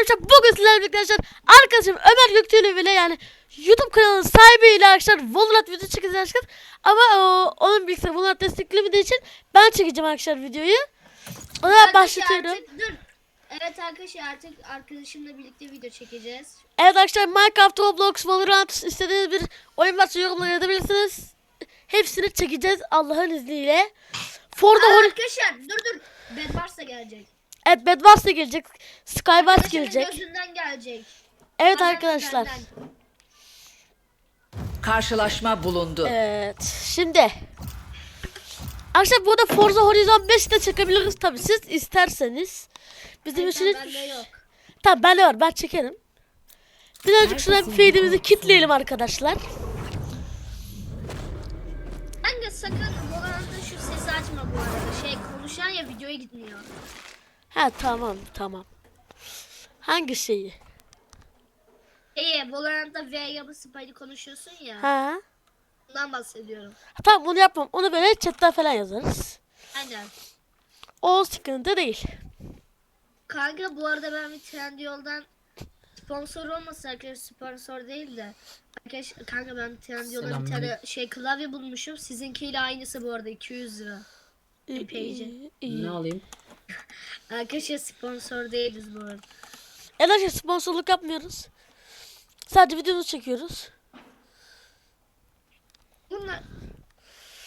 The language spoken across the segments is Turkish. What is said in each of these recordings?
arkadaşlar bugün sizlerle birlikte arkadaşlar arkadaşım Ömer Göktuğ'la bile yani YouTube kanalının sahibiyle arkadaşlar Valorant video çekeceğiz arkadaşlar. Ama o, onun bilgisayarı Valorant desteklemediği için ben çekeceğim arkadaşlar videoyu. O zaman Arkadaşlar başlatıyorum. artık- dur. Evet arkadaşlar artık arkadaşımla birlikte video çekeceğiz. Evet arkadaşlar Minecraft, Roblox, Valorant istediğiniz bir oyun varsa yorumlara yazabilirsiniz. Hepsini çekeceğiz Allah'ın izniyle. Aa, Hor arkadaşlar dur dur. Bed varsa gelecek. Evet Bedwars da gelecek. Skywars gelecek. gözünden gelecek. Evet Benden, arkadaşlar. benden. Karşılaşma bulundu. Evet. Şimdi Arkadaşlar burada Forza Horizon 5 de çekebiliriz tabi siz isterseniz. Bizim için yok. Tamam ben de var ben çekerim. Birazcık şuna bir feedimizi kitleyelim arkadaşlar. Kanka sakın bu arada şu sesi açma bu arada. Şey konuşan ya videoya gitmiyor. Ha tamam tamam. Hangi şeyi? Şeyi Valorant'ta V yapı spaylı konuşuyorsun ya. Ha? Bundan bahsediyorum. Tamam onu yapmam. Onu böyle chatten falan yazarız. Aynen. O sıkıntı değil. Kanka bu arada ben bir Trendyol'dan sponsor olmasa arkadaşlar sponsor değil de arkadaş kanka ben Trendyol'dan bir tane şey klavye bulmuşum. Sizinkiyle aynısı bu arada 200 lira. İyi, Epeyce. iyi, iyi. Ne alayım? Arkadaşlar sponsor değiliz bu arada. Arkadaşlar sponsorluk yapmıyoruz. Sadece videomuzu çekiyoruz. Bunlar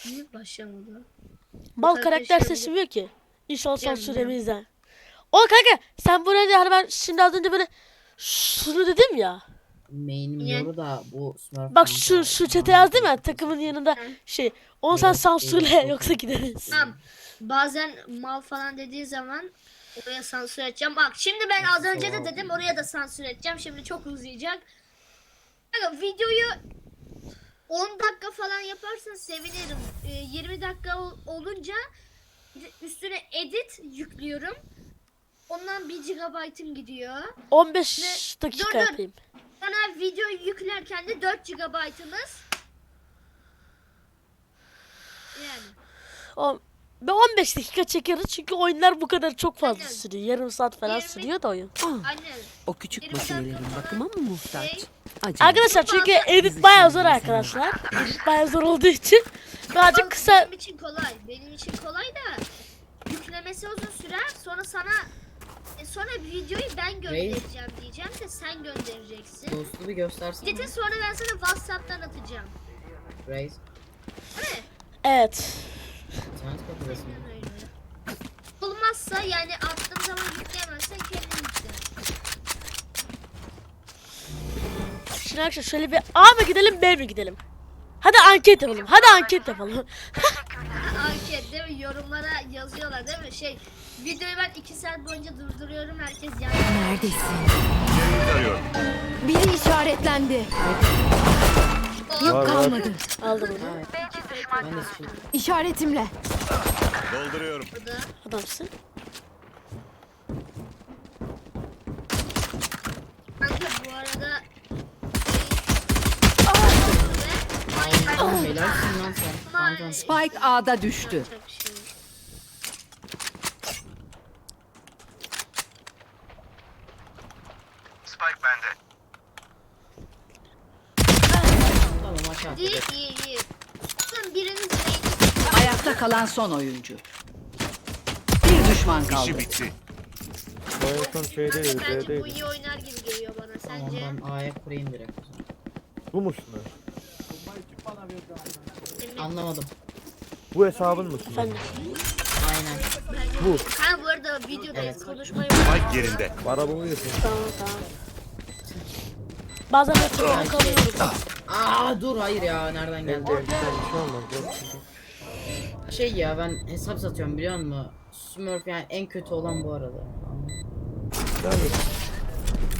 Niye başlamadı? Arkadaşlar karakter bu- seçmiyor ki. İnşallah son Gelmiyor. süremizden. O kanka sen buraya hani ben şimdi az önce böyle şunu dedim ya. Niye? yoru da bu Smurf Bak şu şu çete yazdım ya takımın yanında şey. Onu sen sansürle evet, yoksa gideriz. Tamam. Bazen mal falan dediği zaman oraya sansür edeceğim. Bak şimdi ben az önce de dedim oraya da sansür edeceğim. Şimdi çok uzayacak. Kanka videoyu 10 dakika falan yaparsan sevinirim. Ee, 20 dakika ol- olunca üstüne edit yüklüyorum. Ondan 1 GB'ım gidiyor. 15 Ne- dakika Dur, dur. yapayım. Sonra videoyu yüklerken de 4 GB'ımız. Yani. O, ve 15 dakika çekeriz çünkü oyunlar bu kadar çok fazla Aynen. sürüyor. Yarım saat falan Yirmi- sürüyor da oyun. Aynen. O küçük makinelerin bakıma mı muhtaç? Şey, Acaba Arkadaşlar çünkü edit bayağı zor arkadaşlar. Edit bayağı zor olduğu için birazcık kısa Benim için kolay. Benim için kolay da yüklemesi uzun sürer. Sonra sana sonra videoyu ben göndereceğim diyeceğim de sen göndereceksin. Dostu bir göstersene. Edit'i sonra ben sana WhatsApp'tan atacağım. Reis. Değil mi? evet. İnternet. Aynen öyle. Olmazsa yani attığım zaman yükleyemezsen kendin yükle. Şimdi arkadaşlar şöyle bir A mı gidelim B mi gidelim? Hadi anket yapalım. Hadi anket yapalım. Anket değil mi? Yorumlara yazıyorlar değil mi? Şey videoyu ben 2 saat boyunca durduruyorum. Herkes yani. Neredesin? Biri işaretlendi. Yok kalmadı. Aldım onu. Ben de. İşaretimle. Dolduruyorum. Burada. Adamsın. Kanka bu arada helalsin lan sen. Spike A'da düştü. İyi iyi biriniz? Ayakta kalan son oyuncu. Bir düşman kaldı. İşi bitti. Bayaktan şey değil, bence bu iyi oynar gibi geliyor bana. Tamam Sence? ben A'ya kurayım direkt. o zaman. Bu musun? Anlamadım. Bu hesabın mısın? Aynen. Bu. Ha bu arada videodayız Evet. konuşmayı Spike yerinde. Arabamı yesin. Tamam tamam. Bazen çok kalıyorum. Aa dur hayır ya nereden geldi? Evde evden bir şey olmaz. Yok. Şey ya ben hesap satıyorum biliyor musun? Smurf yani en kötü olan bu arada. Yani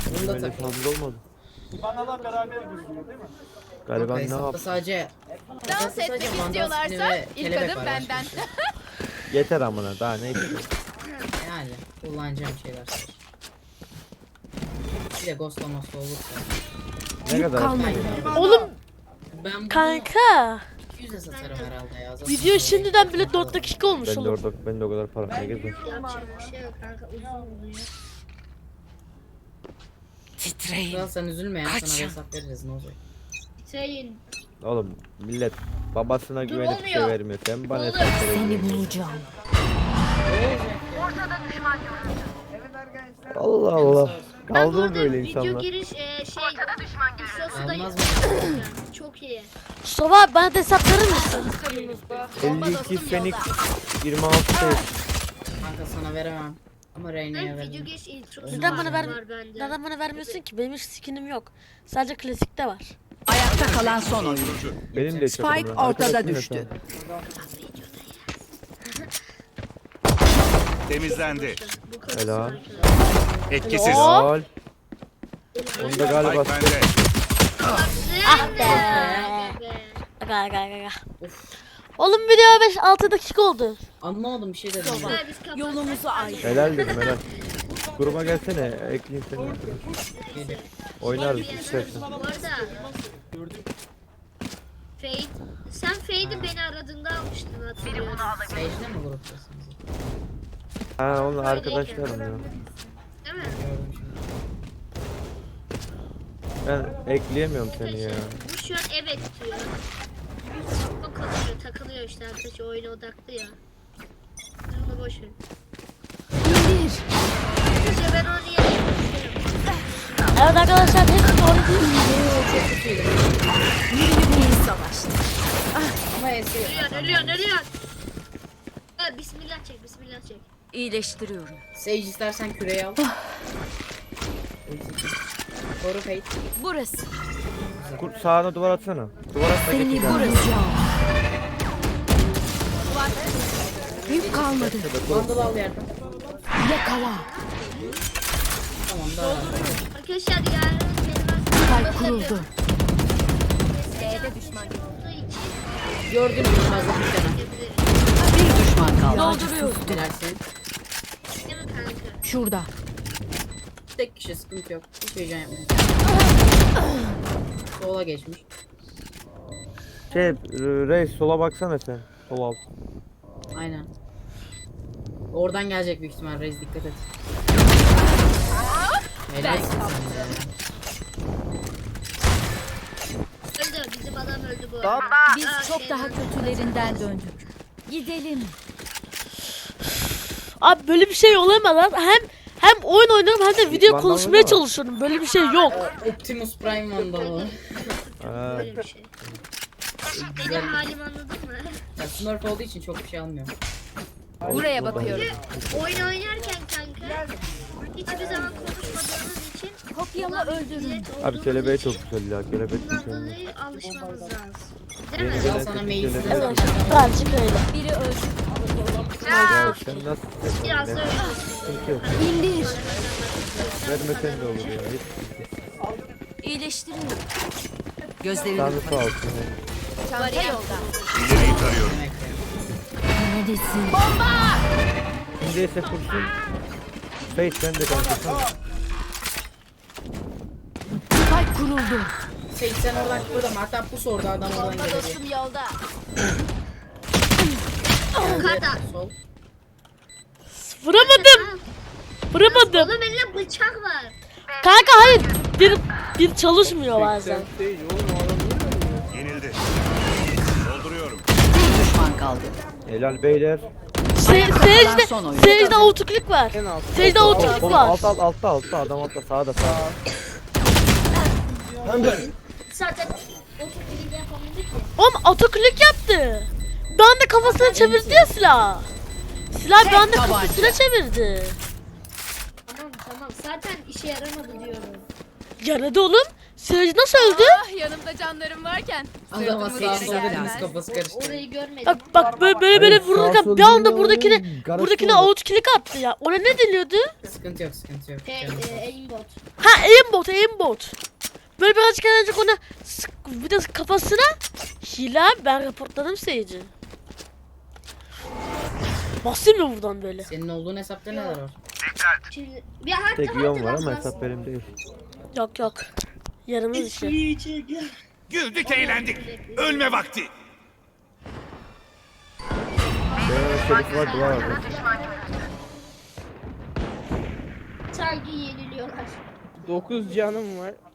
Bunu da böyle takıyorum. fazla olmadı. Galiba Bak, ne hesapta yap? sadece Dans hesapta etmek sadece mandal istiyorlarsa ve ilk kelebek adım var, benden. başka şey yok. Yeter amına daha ne? Yani kullanacağım şeyler. Bir de ghost olmazsa olursa. Ne kadar? Kalmadı. Oğlum Ben bunu kanka. 200'e satarım herhalde ya. Zaten Video şimdiden bile 4 dakika olmuş Ben de oğlum. orada ben de o kadar para ne gezdim. yapacak bir şey yok kanka uzun oluyor. Kral sen üzülme ya sana bir hesap veririz ne olacak. Şeyin. Oğlum millet babasına güvenip şey olmuyor. vermiyor. Sen bana hesap Seni veriyorsun. bulacağım. Allah Allah. Ben bu Kaldı mı arada böyle video insanlar? giriş e, şey infosu da Almaz çok iyi. Mustafa abi bana da hesap verir misin? 52 Fenix 26 sayı. Kanka sana veremem. Ama Reyna'ya Ben video veririm. giriş introsu Neden bana ver var bende. Neden bana vermiyorsun ki? Benim hiç skinim yok. Sadece klasikte var. Ayakta kalan son oyuncu. Benim de çok Spike önemli. ortada Arkadaşım da düştü. Temizlendi. Bu kadar Helal. arkadaşlar. Etkisiz. Helal. Helal. Onu da galiba Spike bende. Ah be. Aga aga aga aga. Oğlum video 5 6 dakika oldu. Anlamadım bir şey dedim. kapat- Yolumuzu ayrı. helal dedim helal. Gruba gelsene ekleyeyim seni. Oynarız istersen. Bu arada Fade sen Fade'i beni aradığında almıştın hatırlıyorum. Sage'de mi gruptasınız? Ha onun arkadaşlarım ya. Değil mi? Ben ekleyemiyorum seni ya. Bu şu an evet diyor. O kalıyor, takılıyor işte arkadaş oyuna odaklı ya. Dur Onu boş ver. Arkadaşlar ben onu niye Evet arkadaşlar hepsi doğru değil. İyi savaştı. Ama eski. Ölüyorsun, ölüyorsun, ölüyorsun. Ha, bismillah çek, bismillah çek. İyileştiriyorum. Sage istersen küreyi al. Koru Fate. Burası. Kur, sağına duvar atsana. Duvar atma Seni geçeceğim. bulacağım. Yük kalmadı. Vandal al yerden. Yakala. Tamam daha. Arkadaşlar yarın benim Spike kuruldu. D'de düşman olduğu için Gördün mü fazla bir tane. Bir düşman kaldı. Dolduruyorum. Dilersin. Kanka? Şurada. Tek kişi sıkıntı yok. Hiç heyecan yapmayın. Sola geçmiş. Şey Reis sola baksana sen. Sol alt. Aynen. Oradan gelecek büyük ihtimal Reis dikkat et. Helalsin sen de. Öldü, bizim adam öldü bu arada. Biz Aa, çok şey daha öldü. kötülerinden döndük. Gidelim. Abi böyle bir şey olamaz lan. Hem hem oyun oynuyorum hem de video Vandal konuşmaya oynama. çalışıyorum. Böyle bir şey yok. Optimus Prime Vandalı. Ha. Böyle bir şey. Benim halim anladın mı? Ya Smurf olduğu için çok bir şey almıyor. Buraya bakıyorum. Oyun oynarken kanka hiçbir zaman konuşmadığımız için Kopyamı öldürün. Abi kelebeği çok güzel ya. Kelebek mükemmel. dolayı alışmamız lazım. Değil mi? Al sana Evet. Evet. Birazcık öyle. Biri öldü. Ya sen nasıl Biraz da. Sıkıntı yok. İndir. Vermesen de olur ya. Hiç İyileştiriyorum. Gözlerini Tanrı sağ olsun. Çanta yolda. İleriyi tarıyorum. Neredesin? Şimdiyse kursun. Face sen de kanka. Spike kuruldu. Sage sen oradan kıpırdama. Hatta pus orada adam oradan geliyor. yolda. Sol. Vuramadım. Vuramadım. Oğlum elinde bıçak var. Kanka hayır. Bir, bir çalışmıyor bazen. Yenildi. Dolduruyorum. bir düşman kaldı. Helal beyler. Se Sage'de, son oyun. Sage'de autoclick var. Autoclick Oğlum var. alt alt altta altta adam altta sağda sağda. Zaten o şekilde yapabildik ki. Oğlum autoclick yaptı. Ben de kafasını çevirdi ya silah. Silah bir anda tabanca. kafasına çevirdi. Tamam tamam zaten işe yaramadı diyorum. Yaradı oğlum. Sage nasıl öldü? Ah yanımda canlarım varken. Adama sağ sola dediniz kafası karıştı. Orayı görmedim. Bak bak böyle böyle, böyle Evet, vururken sağ bir anda buradakine karıştı buradakine oldu. autoclick attı ya. Ona ne deniyordu? Sıkıntı yok sıkıntı yok. Şey, e, aimbot. Ha aimbot aimbot. Böyle birazcık gelecek ona sık, bir de kafasına hile abi ben raportladım Sage'i. Basayım mı buradan böyle? Senin olduğun hesapta neler var? Şimdi bir harita Tek yön var ama hesap benim değil. Yok yok. Yarımız işi. Güldük eğlendik. Ölme vakti. Benim şerif var duvar var. Sergi yeniliyorlar. 9 canım var.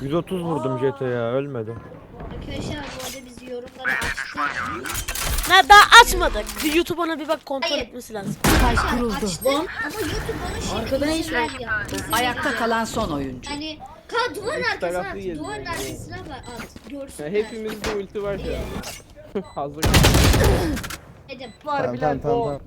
130 vurdum JT'ye ölmedi. Arkadaşlar bu arada biz yorumları açtık. Ne daha açmadık. Bir YouTube ona bir bak kontrol Hayır. etmesi lazım. Arkadaşlar kuruldu. ama YouTube bana şimdi Arkada ne iş var? Ayakta kalan son oyuncu. Hani ka duvarın arkasına taraflı at. Duvarın arkasına bak at. Ya Görsünler. hepimizde ulti var şu an. Hazır. Dedim. Var bile o.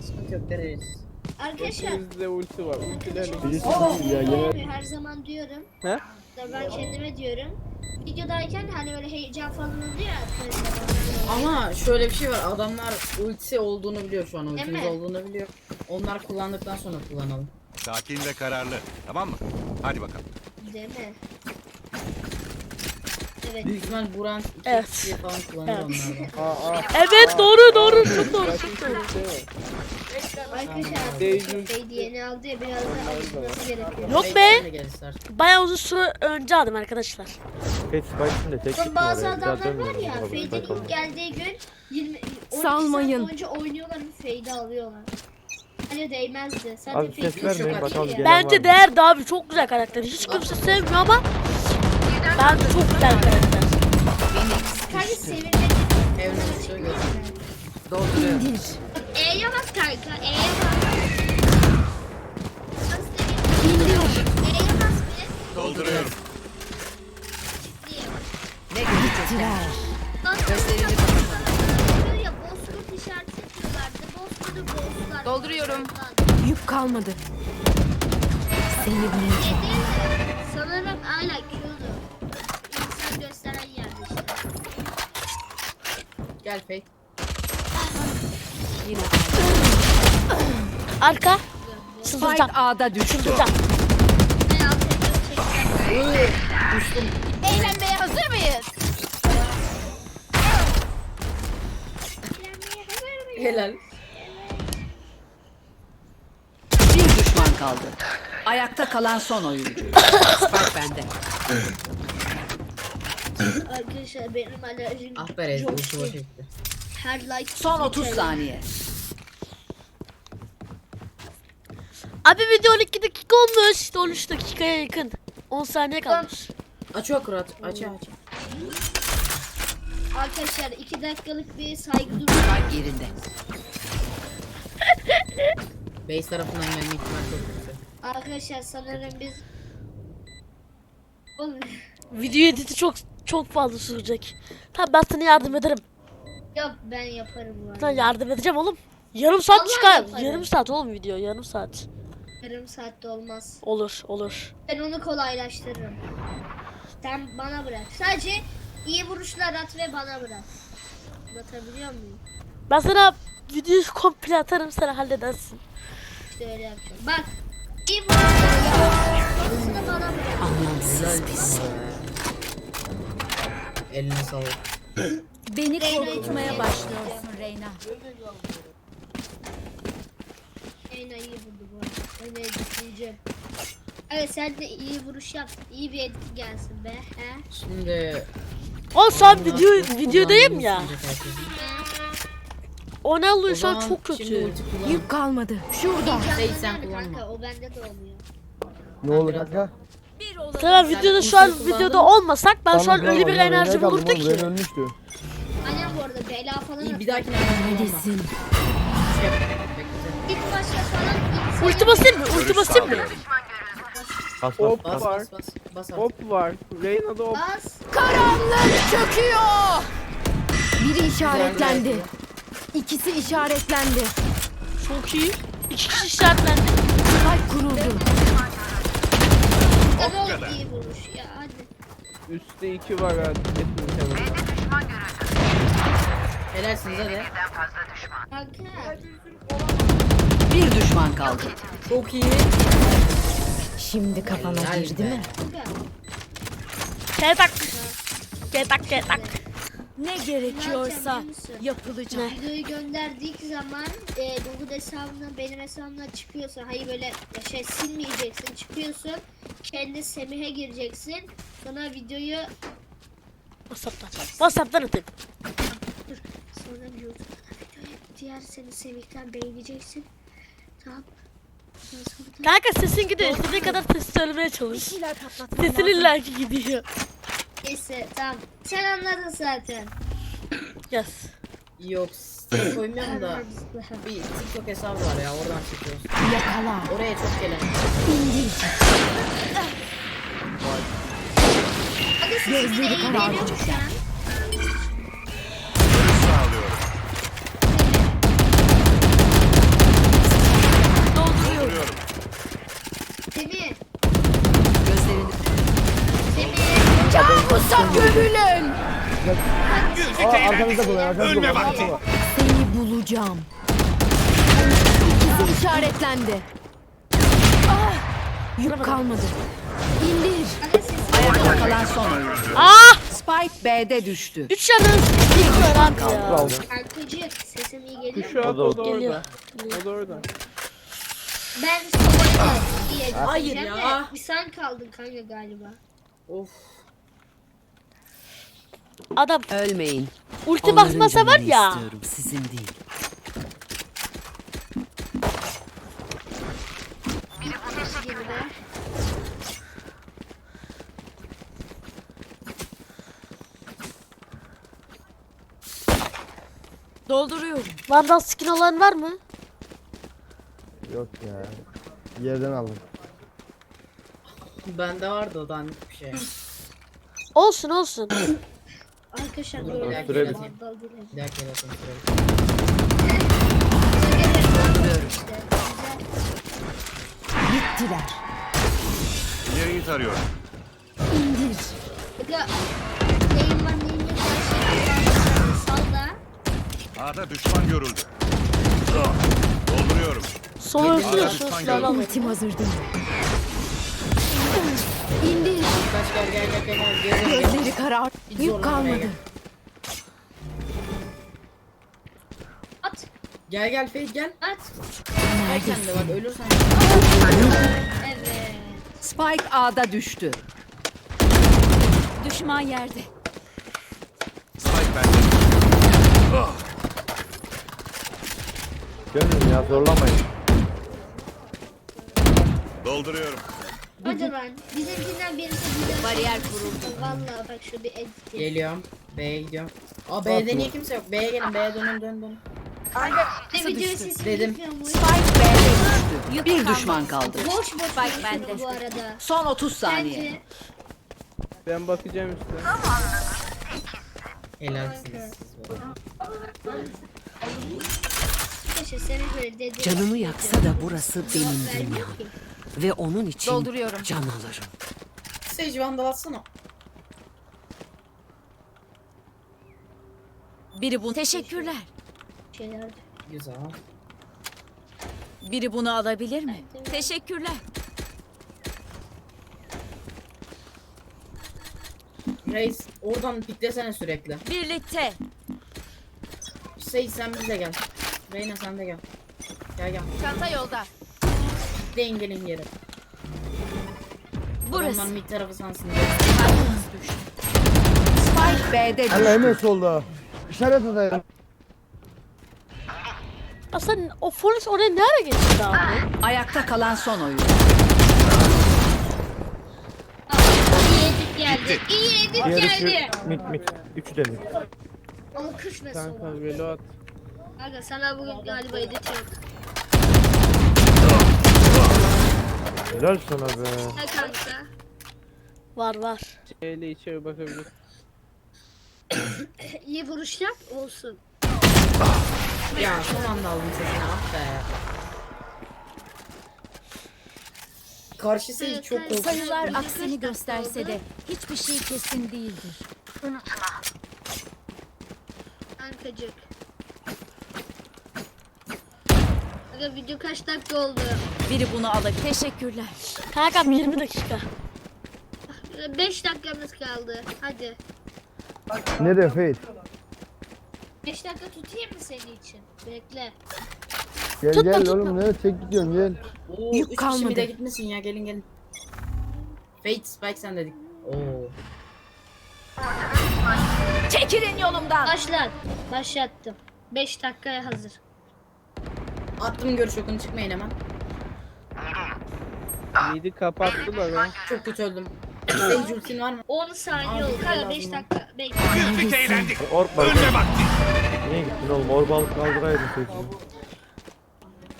Sıkıntı yok dereriz. Arkadaşlar Hepimizde ulti var. Ultilerle Birisi ya ben yine her zaman diyorum. He? Da Ben kendime diyorum. Videodayken hani böyle heyecan falan oluyor ya. arkadaşlar. Ama şöyle bir şey var. Adamlar ultisi olduğunu biliyor şu an. Ultimiz mi? olduğunu biliyor. Onlar kullandıktan sonra kullanalım. Sakin ve kararlı. Tamam mı? Hadi bakalım. Değil mi? Evet. Büyük ihtimal Buran 2 Evet. falan kullanır Evet. onlardan. Aa aa. Evet doğru doğru çok doğru. Gerçek ulti var. Arkadaşlar yeni aldı ya biraz da alışması gerekiyor. Yok be. gel istersen. Bayağı uzun süre önce aldım arkadaşlar. Kate Spike'ın da tek Son gitme bazı oraya. Bir daha adamlar var dönmüyorum. ya Orada Fade'in ilk geldiği gün 20 12 Salmayın. saat boyunca oynuyorlar ve Fade'i alıyorlar. Hani değmezdi. Sen Abi de ses Fade'i vermeyin çok bakalım iyi ya. gelen var Bence değerdi abi çok güzel karakter. Hiç kimse sevmiyor ama bence çok güzel karakter. Kanka sevilmedi. Evren şöyle gör. Dolduruyorum. E'ye bas kanka. E'ye bas. Dedim. E'ye bas bir. Dolduruyorum. Ne. Gözlerini Böyle ya Bozkurt işareti yapıyorlardı. Bozkurt'u bozdular. Dolduruyorum. Yük kalmadı. Seni bulacağım. Sanırım hala Q'du. Gel Fake. Arka. Spike Sızdıracağım. A'da düştü. Sızdıracağım. Ben alt F'den çekeceğim. Eğlenmeye hazır mıyız? Helal. Bir düşman kaldı. Ayakta kalan son oyuncu. Spike bende. Arkadaşlar benim alerjim Ah be çok Ulti şey. Her like Son 30 geçer. saniye. Abi video 12 dakika olmuş. İşte 13 dakikaya yakın. 10 saniye kalmış. Aç o kurat. Aç aç. Arkadaşlar 2 dakikalık bir saygı durumu. Spike yerinde. Base tarafından gelme ihtimal çok yüksek. Arkadaşlar sanırım biz Oğlum, Video editi çok çok fazla sürecek. Tamam ben sana yardım ederim. Yok ben yaparım arada. yardım edeceğim oğlum. Yarım saat Vallahi çıkar. yaparım. Yarım saat oğlum video. Yarım saat. Yarım saatte olmaz. Olur olur. Ben onu kolaylaştırırım. Sen bana bırak. Sadece iyi vuruşlar at ve bana bırak. Batabiliyor muyum? Ben sana videoyu komple atarım sen halledersin. İşte öyle yapacağım. Bak. İyi vuruşlar at. Bana bırak. Helal pis. Eline sağlık. Beni Reyna'yı korkutmaya başlıyorsun Reyna. Eyna iyi vurdu bu arada. Öyle editleyeceğim. Evet sen de iyi vuruş yap. İyi bir etki gelsin be. He? Şimdi O şu an video videodayım ya. kullandığımız için herkesin. O ne oluyor O şu an çok kötü. Yük kalmadı. Şurada. Şey, sen kullanma. kanka o bende de oluyor. Ne olur kanka? Tamam videoda şu an videoda olmasak ben şu an öyle bir enerji bulurdu ki. ölmüştü. Annem bu arada bela falan İyi bir kullanma. Neredesin? Şey. İlk başta falan Ulti basayım mı? Ulti basayım mı? Bas bas Hop bas. Var. bas bas. Bas artık. Hop var. Reyna'da hop. bas. Karanlık çöküyor. Biri işaretlendi. İkisi işaretlendi. Çok iyi. İki kişi işaretlendi. Spike kuruldu. O kadar. iyi vuruş ya hadi. Üstte 2 var hadi. Hepimiz hemen. Helalsiniz hadi. Kanka. Bir düşman kaldı. Çok iyi. Şimdi kafana Helal girdi be. mi? Kanka. Ketak. Ketak ketak. Ne gerekiyorsa yapılacak. Videoyu gönderdik zaman e, Google hesabına benim hesabımdan çıkıyorsa hayır böyle şey silmeyeceksin çıkıyor açıyorsun. Kendi Semih'e gireceksin. Sonra videoyu WhatsApp'tan. WhatsApp'tan atayım. dur. Sonra YouTube'da videoyu diğer senin Semih'ten beğeneceksin. Tamam. Kanka sesin gidiyor. İstediğin kadar ses söylemeye çalış. Sesin illaki gidiyor. Neyse tamam. Sen anladın zaten. Yes. Yok site koymuyorum da bir TikTok hesabı var ya oradan çekiyoruz. Yakala. Oraya çok gelen. İndir. Gözleri de Güldük eğlendik. Ölme vakti. Seni bulacağım. İkisi işaretlendi. Ah, yük kalmadı. İndir. Ayakta kalan son oyuncu. Ah! Spike B'de düştü. Üç yanı. İlk öğrendi ya. Arkacı sesim iyi geliyor Şu mu? an o da Geliyor. orada. O da orada. Ben sobayı iyi Hayır ya. bir sen kaldın kanka galiba. Of. Adam Ölmeyin. ulti basmasa var ya. sizin değil. Dolduruyorum. Vandal skin olan var mı? Yok ya. Yerden aldım. Bende vardı o dandik bir şey. Olsun olsun. Arkadaşlar Dur, böyle bir değil. Dakika. Bittiler. İleriyi tarıyorum. İndir. Aga neyim var neyim yok her şey sal da. A'da düşman görüldü. Dolduruyorum. Şu düşman alayım. Ultim hazır değil. İndir. Kaç gel gel gel gel gel. gel, gel. Gözleri karar. Yük kalmadı. Gel gel Feyz gel. at. Gel sen de bak ölürsen. Evet. Spike A'da düştü. Düşman yerde. Spike bende. Gönlüm ya zorlamayın. Dolduruyorum. Hadi lan. Bizimkinden birisi bize Bariyer kuruldu. Valla bak şu bir edit. Geliyorum. B'ye gidiyorum. Aa B'de niye kimse yok? B'ye gelin B'ye dönün dön dön. Ne videoyu sesim Dedim. gitmiyormuş. Spike B'de düştü. Bir düşman kaldı. Boş boş Spike bende. bu arada. Son 30 saniye. Bence Ben bakacağım işte. Helalsiniz. keşke seni böyle dedi. Canımı yaksa da burası benim dünyam. Ve onun için Dolduruyorum. can alırım. Sage Vandal atsana. Biri bunu... Teşekkürler. Şeyler. Güzel. Biri bunu alabilir mi? Teşekkürler. Reis oradan piklesene sürekli. Birlikte. Sage sen bize gel. Reyna sen de gel. Gel gel. Çanta yolda. Pikleyin gelin geri. Burası. Ondan mid tarafı sensin. Spike B'de düştü. hemen solda. İşaret atayım. Aslında o Forrest oraya nereye geçti abi? Ayakta kalan son oyuncu. İyi edit geldi. İyi edit Diğer geldi. mit mit. Üçü de mit. Alkış ve son. Kanka reload. Aga sana bugün galiba edit yok. Helal sana be. Ha kanka. Var var. Şeyle içeri bakabilir. İyi vuruş yap olsun. Ya son anda aldım sesini ah be. Karşı Sage çok korkunç. Sayılar aksini gösterse de hiçbir şey kesin değildir. Kankacık. Aga video kaç dakika oldu? Biri bunu alabilir. Teşekkürler. Kankam 20 dakika. 5 dakikamız kaldı. Hadi. Nereye Feyz? 5 dakika tutayım mı senin için? Bekle. Gel Tutma, gel tutma. oğlum nereye çek gidiyorsun gel. Oo, Yük üç kalmadı. kişi bir de gitmesin ya gelin gelin. Fate Spike sen dedik. Oo. Çekilin yolumdan. Başlat. Başlattım. 5 dakikaya hazır. Attım görüş okunu çıkmayın hemen. Midi kapattılar ha. Çok kötü öldüm. Ultin var mı? 10 saniye oldu. Kanka 5 dakika bekle. Güldük eğlendik. Ork var. Ölme vakti. Niye gittin oğlum? Orba alıp kaldıraydın sesini.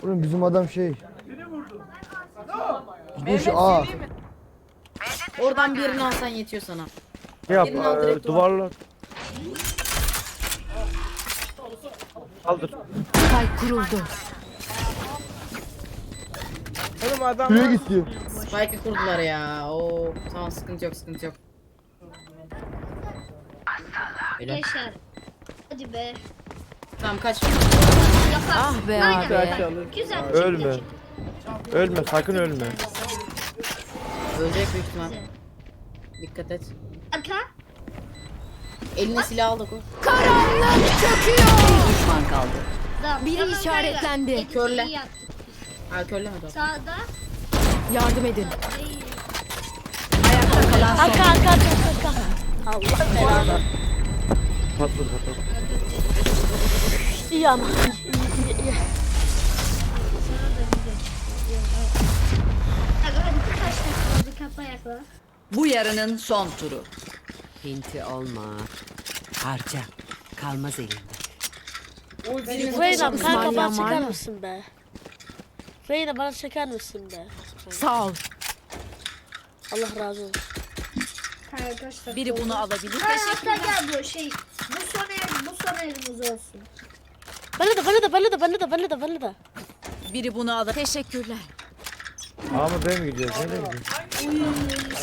Oğlum bizim adam şey. Bu şu A. Oradan birini alsan yetiyor sana. Yap Birini al, e, duvarla. Kaldır. Spike kuruldu. Oğlum adam Şuraya gitti. Spike'ı kurdular ya. Oo tamam sıkıntı yok sıkıntı yok. Helal. Yaşar. Hadi be. Tamam kaç. Yaparsın. Ah be Aynen. abi. Açalım. Güzel. Ölme. Ölme sakın ölme. Ölecek büyük ihtimal. Dikkat et. Arka. Eline silah al da koy. Karanlık çöküyor. Bir düşman kaldı. Tamam, Biri işaretlendi. Körle. Ha körlemedi o. Sağda. Yardım edin. Ayakta kalan son. Arka arka arka arka. Allah belanı. Patladı patladı. İyi ama. İyi, iyi, iyi. Bu yarının son turu. Pinti olma. Harca. Kalmaz elinde. Reyna kanka bana çeker misin be? Reyna bana çeker misin be? Sağ ol. Allah razı olsun. Dakika Biri bunu alabilir. Ha, hatta gel bu şey. Bu son el, bu son elimiz olsun. Bana da bana da bana da bana da bana da bana da. Biri bunu alır. Teşekkürler. A mı B mi gidiyoruz?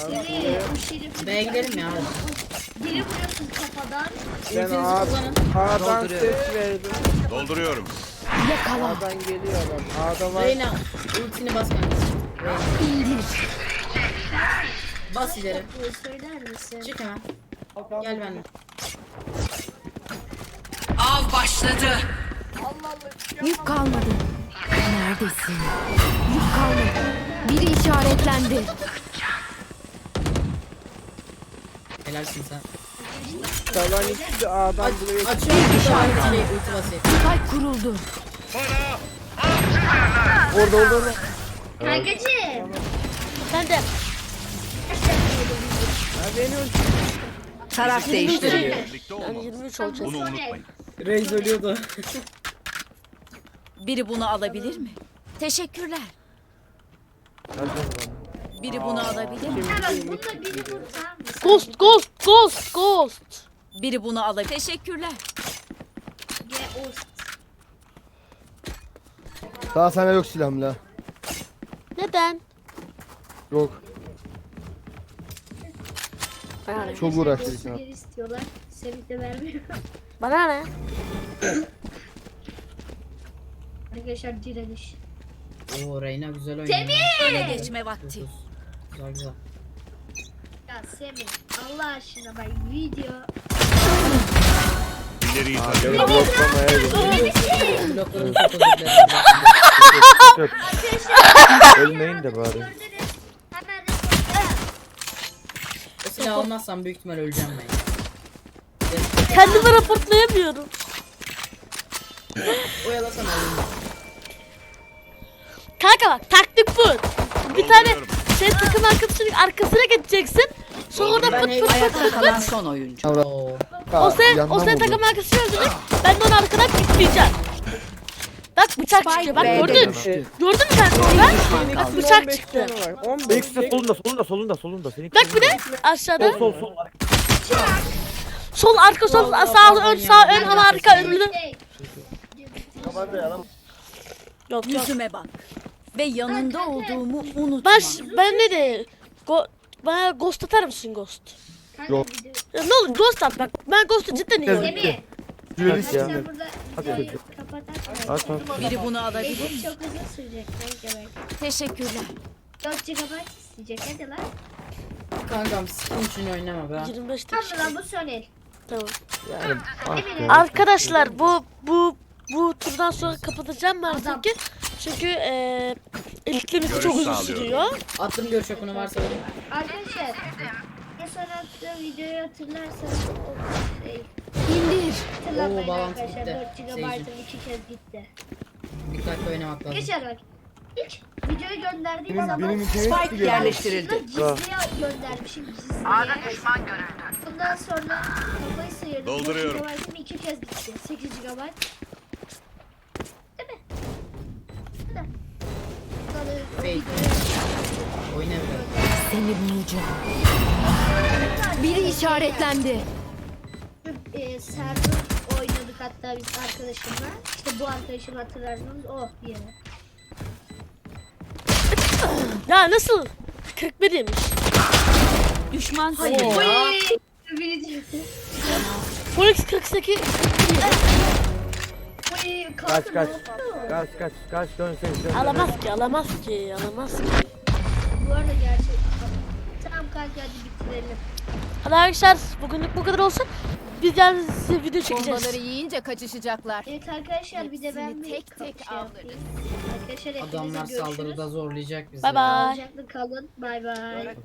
Nereye gidiyoruz? B'ye gidelim ya. dili vuruyorsun kafadan. Ben Ultinizi A- kullanın. A'dan ses verdim. Dolduruyorum. A'dan geliyor adam. A'da var. Reyna ultini bas kanka. Reyna. Bas ileri. Söyler misin? Çık hemen. Gel benimle. Av başladı. Yük kalmadı. Neredesin? Yük kalmadı. Biri işaretlendi. Helalsin sen. Kalan ikisi de A'dan buraya Açıyorum bir ulti, ulti basayım. Spike kuruldu. Orada orada orada. Kankacığım. Sen de. Taraf değiştiriliyor. Birlikte Yani olmamız. 23 Bu olacağız. Bunu unutmayın. Reis ölüyordu. Biri bunu alabilir mi? Teşekkürler. Biri bunu alabilir mi? Hemen bunda biri vur tamam mı? Ghost ghost ghost ghost. Biri bunu alabilir. Teşekkürler. Ge o Daha sana yok silahım la. Neden? Yok. Bana ne? Çok uğraştık ya. geri istiyorlar. Semih de vermiyor. Bana ne? Arkadaşlar direniş. Oo Reyna güzel oynuyor. Öne geçme vakti. Güzel güzel. Ya Semih Allah aşkına bak video. İleriyi tarıyorum. bloklamaya gidiyor. Dilerim. Yok. Ölmeyin de bari. Hemen silahı almazsam büyük ihtimal öleceğim ben. Kendimi raportlayamıyorum. Oyalasana alayım. Kanka bak taktik bu. Bir tane şey takım arkadaşının arkasına geçeceksin. Sonra Ben pıt pıt pıt pıt kalan son oyuncu. O sen, yandan o sen vurdu. takım arkadaşını öldürecek. Ben de onu arkadan kitleyeceğim. Bak bıçak çıkıyor. Bak B'de gördün. düştü. Gördün mü kanka orada? Bak bıçak 15 çıktı. canı var. 15 İkisi de solunda solunda solunda solunda. Senin Bak bir de aşağıda. Sol sol sol. Sol arka sol sağ ön sağ ön ama arka önlü. Şey, Yok yok. Yüzüme bak. Ve yanında olduğumu unutma. Ben ş- ben ne de Go bana ghost atar mısın ghost? Yok. Ya ne olur ghost at bak. Ben ghost'u cidden iyi oynuyorum. Semih. Düelist ya. Sen Hadi kapatarsan. At at. Biri bunu alabilir mi? Çok uzun sürecek kanka. Teşekkürler. 4 GB isteyecek hadi lan. Kankam skin için oynama be. 25 Tamam lan bu son el. Tamam. Yani ah be. Arkadaşlar bu bu bu turdan sonra kapatacağım ben çünkü çünkü eee Görüş çok uzun sağlıyorum. sürüyor. Attım görüş okunu varsa olayım. Arkadaşlar en son attığım videoyu hatırlarsanız o şey, İndir. Oo, bağlantı arkadaşlar gitti. 4 GB'ım iki kez gitti. Dikkatli oynamak lazım. Geçer bak. İlk videoyu gönderdiğim Benim, zaman benim Spike yerleştirildi. Gizliye göndermişim gizliye. Bundan sonra kafayı sıyırdım. Dolduruyorum. 4 GB'ım iki kez gitti. 8 GB. Değil mi? Değil mi? Fake. Oyna biraz. Seni bulacağım. Biri işaretlendi. E, server oynadık hatta biz arkadaşımla. İşte bu arkadaşım hatırlarsanız o yeri. Ya nasıl? 41 yemiş. Düşman Hayır. Phoenix 48. Uy, Kaç kaç. Kaç kaç kaç dön sen dön. Alamaz ki, alamaz ki, alamaz ki. Bu arada gerçek. Tamam kanka hadi bitirelim. Hadi arkadaşlar bugünlük bu kadar olsun. Biz size video çekeceğiz. Bombaları yiyince kaçışacaklar. Evet arkadaşlar bir de ben Hepsini bir tek tek şey yapayım. avlarız. Arkadaşlar hepinize Adamlar görüşürüz. saldırıda zorlayacak bizi. Bay bay. Sağlıcakla kalın. Bay bay.